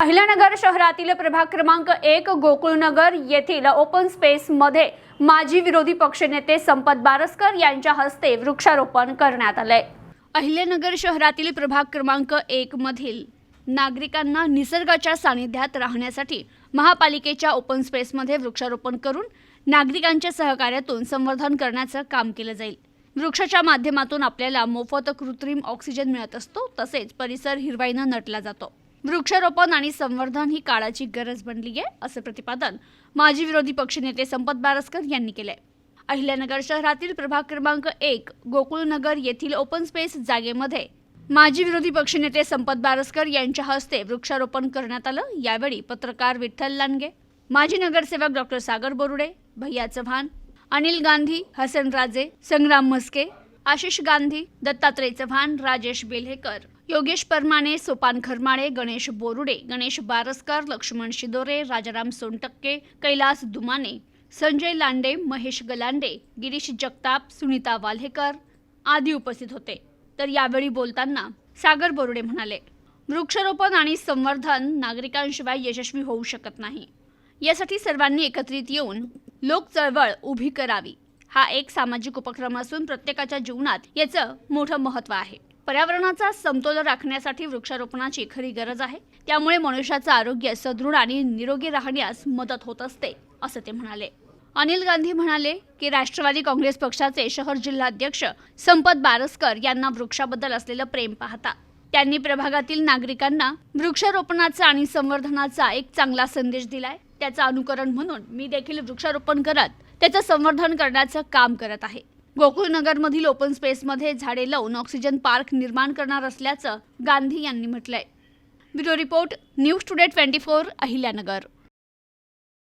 अहिल्यानगर शहरातील प्रभाग क्रमांक एक गोकुळनगर येथील ओपन स्पेसमध्ये माजी विरोधी पक्षनेते संपत बारस्कर यांच्या हस्ते वृक्षारोपण करण्यात आले अहिल्यानगर शहरातील प्रभाग क्रमांक एक मधील नागरिकांना निसर्गाच्या सानिध्यात राहण्यासाठी महापालिकेच्या ओपन स्पेसमध्ये वृक्षारोपण करून नागरिकांच्या सहकार्यातून संवर्धन करण्याचं काम केलं जाईल. वृक्षाच्या माध्यमातून आपल्याला मोफत कृत्रिम ऑक्सिजन मिळत असतो तसेच परिसर हिरवाईनं नटला जातो. वृक्षारोपण आणि संवर्धन ही काळाची गरज बनली आहे असं प्रतिपादन माजी विरोधी पक्षनेते संपत बारस्कर यांनी केलंय. अहिल्यानगर शहरातील प्रभाग क्रमांक एक गोकुळनगर येथील ओपन स्पेस जागेमध्ये माजी विरोधी पक्षनेते संपत बारस्कर यांच्या हस्ते वृक्षारोपण करण्यात आलं. यावेळी पत्रकार विठ्ठल लांडगे माजी नगरसेवक डॉक्टर सागर बोरुडे भैया चव्हाण अनिल गांधी हसन राजे संग्राम म्हस्के आशिष गांधी दत्तात्रय चव्हाण राजेश बेल्हेकर योगेश परमाने सोपान खरमाळे गणेश बोरुडे गणेश बारसकर लक्ष्मण शिदोरे राजाराम सोनटक्के कैलास दुमाने संजय लांडे महेश गलांडे गिरीश जगताप सुनीता वाल्हेकर आदी उपस्थित होते. तर यावेळी बोलताना सागर बोरुडे म्हणाले वृक्षारोपण आणि संवर्धन नागरिकांशिवाय यशस्वी होऊ शकत नाही. यासाठी सर्वांनी एकत्रित येऊन लोक चळवळ उभी करावी. हा एक सामाजिक उपक्रम असून प्रत्येकाच्या जीवनात याचं मोठं महत्त्व आहे. पर्यावरणाचा समतोल राखण्यासाठी वृक्षारोपणाची खरी गरज आहे. त्यामुळे मनुष्याचं आरोग्य सदृढ आणि निरोगी राहण्यास मदत होत असते असं ते म्हणाले. अनिल गांधी म्हणाले की राष्ट्रवादी काँग्रेस पक्षाचे शहर जिल्हाध्यक्ष संपत बारस्कर यांना वृक्षाबद्दल असलेलं प्रेम पाहता. त्यांनी प्रभागातील नागरिकांना वृक्षारोपणाचा आणि संवर्धनाचा एक चांगला संदेश दिलाय. त्याचं अनुकरण म्हणून मी देखील वृक्षारोपण करत त्याचं संवर्धन करण्याचं काम करत आहे. गोकुळनगरमधील ओपन स्पेसमध्ये झाडे लावून ऑक्सिजन पार्क निर्माण करणार असल्याचं गांधी यांनी म्हटलंय. Bureau report news today twenty four Ahilyanagar.